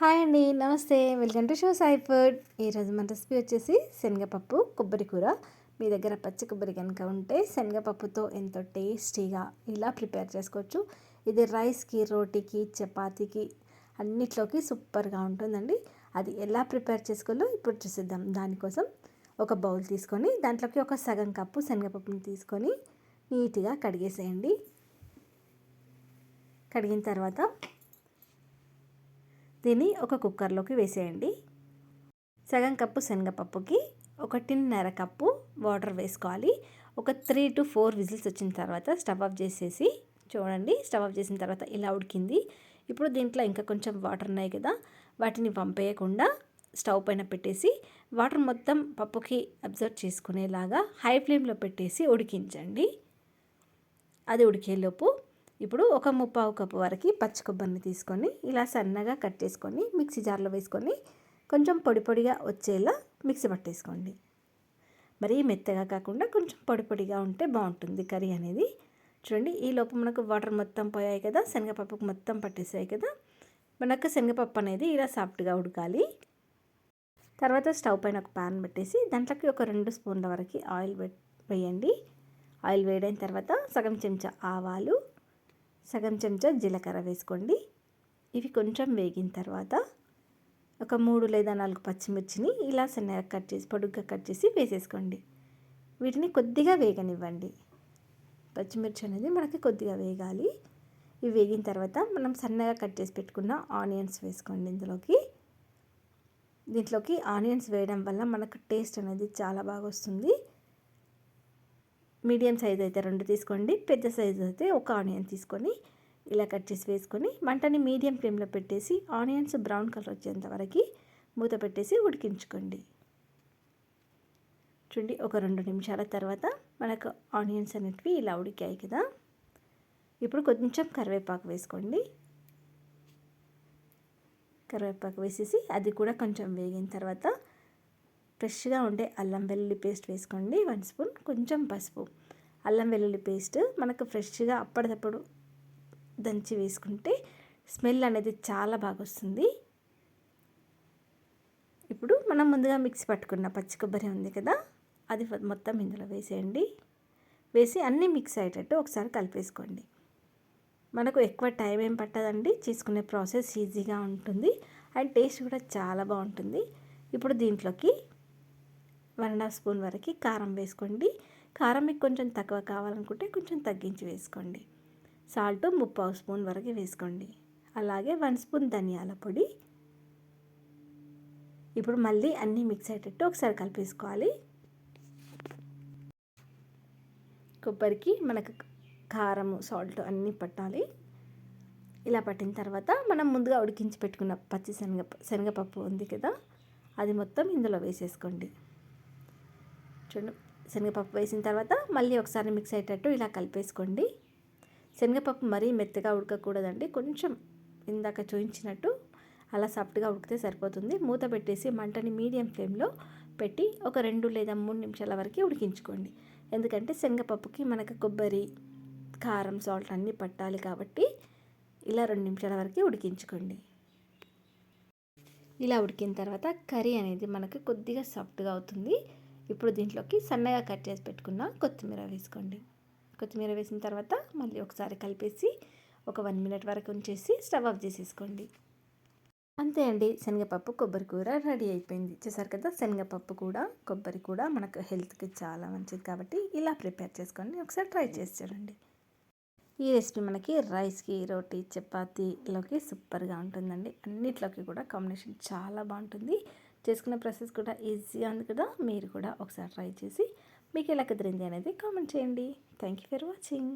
Hi అండి నమస్తే. Welcome to show Sai food. ఈరోజు మన రెసిపీ వచ్చేసి శనగపప్పు కొబ్బరి కూర. మీ దగ్గర పచ్చి కొబ్బరి కనుక ఉంటే శనగపప్పుతో ఎంతో టేస్టీగా ఇలా ప్రిపేర్ చేసుకోవచ్చు. ఇది రైస్కి రోటీకి చపాతీకి అన్నిట్లోకి సూపర్గా ఉంటుందండి. అది ఎలా ప్రిపేర్ చేసుకోవాలో ఇప్పుడు చూసిద్దాం. దానికోసం ఒక బౌల్ తీసుకొని దాంట్లోకి ఒక సగం కప్పు శనగపప్పుని తీసుకొని నీట్గా కడిగేసేయండి. కడిగిన తర్వాత దీన్ని ఒక కుక్కర్లోకి వేసేయండి. సగం కప్పు శనగపప్పుకి ఒకటిన్నర కప్పు వాటర్ వేసుకోవాలి. ఒక త్రీ టు ఫోర్ విజిల్స్ వచ్చిన తర్వాత స్టవ్ ఆఫ్ చేసేసి చూడండి స్టవ్ ఆఫ్ చేసిన తర్వాత ఇలా ఉడికింది. ఇప్పుడు దీంట్లో ఇంకా కొంచెం వాటర్ ఉన్నాయి కదా వాటిని పంపేయకుండా స్టవ్ పైన పెట్టేసి వాటర్ మొత్తం పప్పుకి అబ్జర్వ్ చేసుకునేలాగా హై ఫ్లేమ్లో పెట్టేసి ఉడికించండి. అది ఉడికేలోపు ఇప్పుడు ఒక ముప్పావు కప్పు వరకు పచ్చి కొబ్బరిని తీసుకొని ఇలా సన్నగా కట్ చేసుకొని మిక్సీ జార్లో వేసుకొని కొంచెం పొడి పొడిగా వచ్చేలా మిక్సీ పట్టేసుకోండి. మరీ మెత్తగా కాకుండా కొంచెం పొడి పొడిగా ఉంటే బాగుంటుంది కర్రీ అనేది. చూడండి ఈ లోపు మనకు వాటర్ మొత్తం పోయాయి కదా శనగపప్పుకు మొత్తం పట్టేసాయి కదా. మనకు శనగపప్పు అనేది ఇలా సాఫ్ట్గా ఉడకాలి. తర్వాత స్టవ్ పైన ఒక ప్యాన్ పెట్టేసి దాంట్లోకి ఒక రెండు స్పూన్ల వరకు ఆయిల్ వేయండి. ఆయిల్ వేయడం తర్వాత సగం చెంచా ఆవాలు సగం చెంచా జీలకర్ర వేసుకోండి. ఇవి కొంచెం వేగిన తర్వాత ఒక మూడు లేదా నాలుగు పచ్చిమిర్చిని ఇలా సన్నగా కట్ చేసి పొడుగ్గా కట్ చేసి వేసేసుకోండి. వీటిని కొద్దిగా వేగనివ్వండి. పచ్చిమిర్చి అనేది మనకి కొద్దిగా వేగాలి. ఇవి వేగిన తర్వాత మనం సన్నగా కట్ చేసి పెట్టుకున్న ఆనియన్స్ వేసుకోండి ఇందులోకి. దీంట్లోకి ఆనియన్స్ వేయడం వల్ల మనకు టేస్ట్ అనేది చాలా బాగా వస్తుంది. మీడియం సైజ్ అయితే రెండు తీసుకోండి పెద్ద సైజ్ అయితే ఒక ఆనియన్ తీసుకొని ఇలా కట్ చేసి వేసుకొని మంటని మీడియం ఫ్లేమ్లో పెట్టేసి ఆనియన్స్ బ్రౌన్ కలర్ వచ్చేంత వరకు మూత పెట్టేసి ఉడికించుకోండి. చూడండి ఒక రెండు నిమిషాల తర్వాత మనకు ఆనియన్స్ అనేటివి ఇలా ఉడికాయి కదా. ఇప్పుడు కొంచెం కరివేపాకు వేసుకోండి. కరివేపాకు వేసేసి అది కూడా కొంచెం వేగిన తర్వాత ఫ్రెష్గా ఉండే అల్లం వెల్లుల్లి పేస్ట్ వేసుకోండి. వన్ స్పూన్ కొంచెం పసుపు. అల్లం వెల్లుల్లి పేస్ట్ మనకు ఫ్రెష్గా అప్పటిదప్పుడు దంచి వేసుకుంటే స్మెల్ అనేది చాలా బాగా వస్తుంది. ఇప్పుడు మనం ముందుగా మిక్సీ పట్టుకున్న పచ్చి కొబ్బరి ఉంది కదా అది మొత్తం ఇందులో వేసేయండి. వేసి అన్నీ మిక్స్ అయ్యేటట్టు ఒకసారి కలిపేసుకోండి. మనకు ఎక్కువ టైం ఏం పట్టదండి చేసుకునే ప్రాసెస్ ఈజీగా ఉంటుంది. అండ్ టేస్ట్ కూడా చాలా బాగుంటుంది. ఇప్పుడు దీంట్లోకి వన్ అండ్ హాఫ్ స్పూన్ వరకు కారం వేసుకోండి. కారం మీకు కొంచెం తక్కువ కావాలనుకుంటే కొంచెం తగ్గించి వేసుకోండి. సాల్ట్ ముప్పావు స్పూన్ వరకు వేసుకోండి. అలాగే వన్ స్పూన్ ధనియాల పొడి. ఇప్పుడు మళ్ళీ అన్నీ మిక్స్ అయ్యేటట్టు ఒకసారి కలిపేసుకోవాలి. కొబ్బరికి మనకు కారం సాల్ట్ అన్నీ పట్టాలి. ఇలా పట్టిన తర్వాత మనం ముందుగా ఉడికించి పెట్టుకున్న పచ్చి శనగ శనగపప్పు ఉంది కదా అది మొత్తం ఇందులో వేసేసుకోండి. చూడండి శనగపప్పు వేసిన తర్వాత మళ్ళీ ఒకసారి మిక్స్ అయ్యేటట్టు ఇలా కలిపేసుకోండి. శనగపప్పు మరీ మెత్తగా ఉడకకూడదండి. కొంచెం ఇందాక చూయించినట్టు అలా సాఫ్ట్గా ఉడికితే సరిపోతుంది. మూత పెట్టేసి మంటని మీడియం ఫ్లేమ్లో పెట్టి ఒక రెండు లేదా మూడు నిమిషాల వరకు ఉడికించుకోండి. ఎందుకంటే శనగపప్పుకి మనకు కొబ్బరి కారం సాల్ట్ అన్నీ పట్టాలి కాబట్టి ఇలా రెండు నిమిషాల వరకు ఉడికించుకోండి. ఇలా ఉడికిన తర్వాత కర్రీ అనేది మనకు కొద్దిగా సాఫ్ట్గా అవుతుంది. ఇప్పుడు దీంట్లోకి సన్నగా కట్ చేసి పెట్టుకున్న కొత్తిమీర వేసుకోండి. కొత్తిమీర వేసిన తర్వాత మళ్ళీ ఒకసారి కలిపేసి ఒక వన్ మినిట్ వరకు ఉంచేసి స్టవ్ ఆఫ్ చేసేసుకోండి. అంతే అండి శనగపప్పు కొబ్బరి కూర రెడీ అయిపోయింది. చూసారు కదా శనగపప్పు కూడా కొబ్బరి కూడా మనకు హెల్త్కి చాలా మంచిది కాబట్టి ఇలా ప్రిపేర్ చేసుకోండి ఒకసారి ట్రై చేసి చూడండి. ఈ రెసిపీ మనకి రైస్కి రోటీ చపాతీలోకి సూపర్గా ఉంటుందండి. అన్నిట్లోకి కూడా కాంబినేషన్ చాలా బాగుంటుంది. చేసుకునే ప్రాసెస్ కూడా ఈజీ ఉంది కదా మీరు కూడా ఒకసారి ట్రై చేసి మీకు ఎలా కుదిరింది అనేది కామెంట్ చేయండి. Thank you for watching